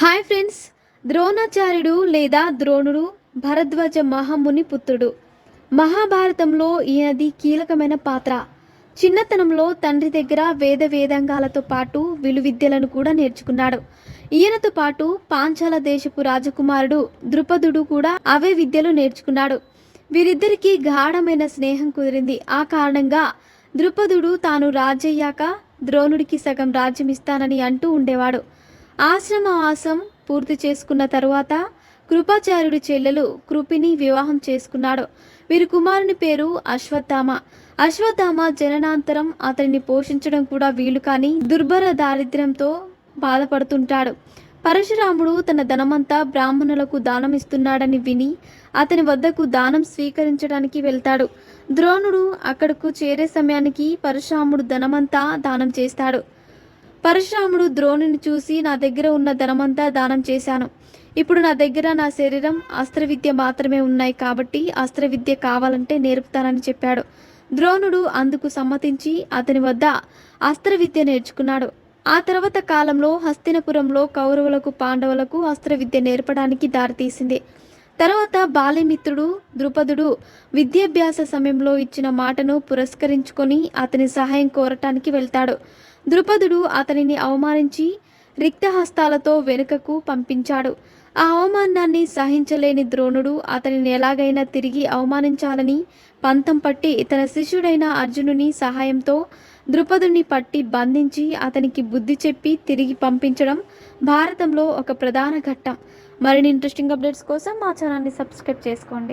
Hi friends. ద్రోణాచార్యుడు లేదా ద్రోణుడు భరద్వాజ మహాముని పుత్రుడు. మహాభారతంలో ఈయనది కీలకమైన పాత్ర. చిన్నతనంలో తండ్రి దగ్గర వేద వేదాంగాలతో పాటు విలువిద్యలను కూడా నేర్చుకున్నాడు. ఈయనతో పాటు పాంచాల దేశపు రాజకుమారుడు ద్రుపదుడు కూడా అవే విద్యలు నేర్చుకున్నాడు. వీరిద్దరికీ గాఢమైన స్నేహం కుదిరింది. ఆ కారణంగా ద్రుపదుడు తాను రాజయ్యాక ద్రోణుడికి సగం రాజ్యం ఇస్తానని అంటూ ఉండేవాడు. ఆశ్రమవాసం పూర్తి చేసుకున్న తరువాత కృపాచార్యుడి చెల్లెలు కృపిని వివాహం చేసుకున్నాడు. వీరి కుమారుని పేరు అశ్వత్థామ. అశ్వత్థామ జననాంతరం అతనిని పోషించడం కూడా వీలు కాని దుర్భర దారిద్ర్యంతో బాధపడుతుంటాడు. పరశురాముడు తన ధనమంతా బ్రాహ్మణులకు దానం ఇస్తున్నాడని విని అతని వద్దకు దానం స్వీకరించడానికి వెళ్తాడు. ద్రోణుడు అక్కడకు చేరే సమయానికి పరశురాముడు ధనమంతా దానం చేస్తాడు. పరశురాముడు ద్రోణుని చూసి నా దగ్గర ఉన్న ధనమంతా దానం చేశాను. ఇప్పుడు నా దగ్గర నా శరీరం అస్త్ర విద్య మాత్రమే ఉన్నాయి కాబట్టి అస్త్ర విద్య కావాలంటే నేర్పుతానని చెప్పాడు. ద్రోణుడు అందుకు సమ్మతించి అతని వద్ద అస్త్ర విద్య నేర్చుకున్నాడు. ఆ తర్వాత కాలంలో హస్తినపురంలో కౌరవులకు పాండవులకు అస్త్ర విద్య నేర్పడానికి దారితీసింది. తర్వాత బాల్యమిత్రుడు ద్రుపదుడు విద్యాభ్యాస సమయంలో ఇచ్చిన మాటను పురస్కరించుకొని అతని సహాయం కోరటానికి వెళ్తాడు. ద్రుపదుడు అతనిని అవమానించి రిక్తహస్తాలతో వెనుకకు పంపించాడు. ఆ అవమానాన్ని సహించలేని ద్రోణుడు అతనిని ఎలాగైనా తిరిగి అవమానించాలని పంతం పట్టి తన శిష్యుడైన అర్జునుని సహాయంతో ద్రుపదుని పట్టి బంధించి అతనికి బుద్ధి చెప్పి తిరిగి పంపించడం భారతంలో ఒక ప్రధాన ఘట్టం. మరిన్ని ఇంట్రెస్టింగ్ అప్డేట్స్ కోసం మా ఛానల్ని సబ్స్క్రైబ్ చేసుకోండి.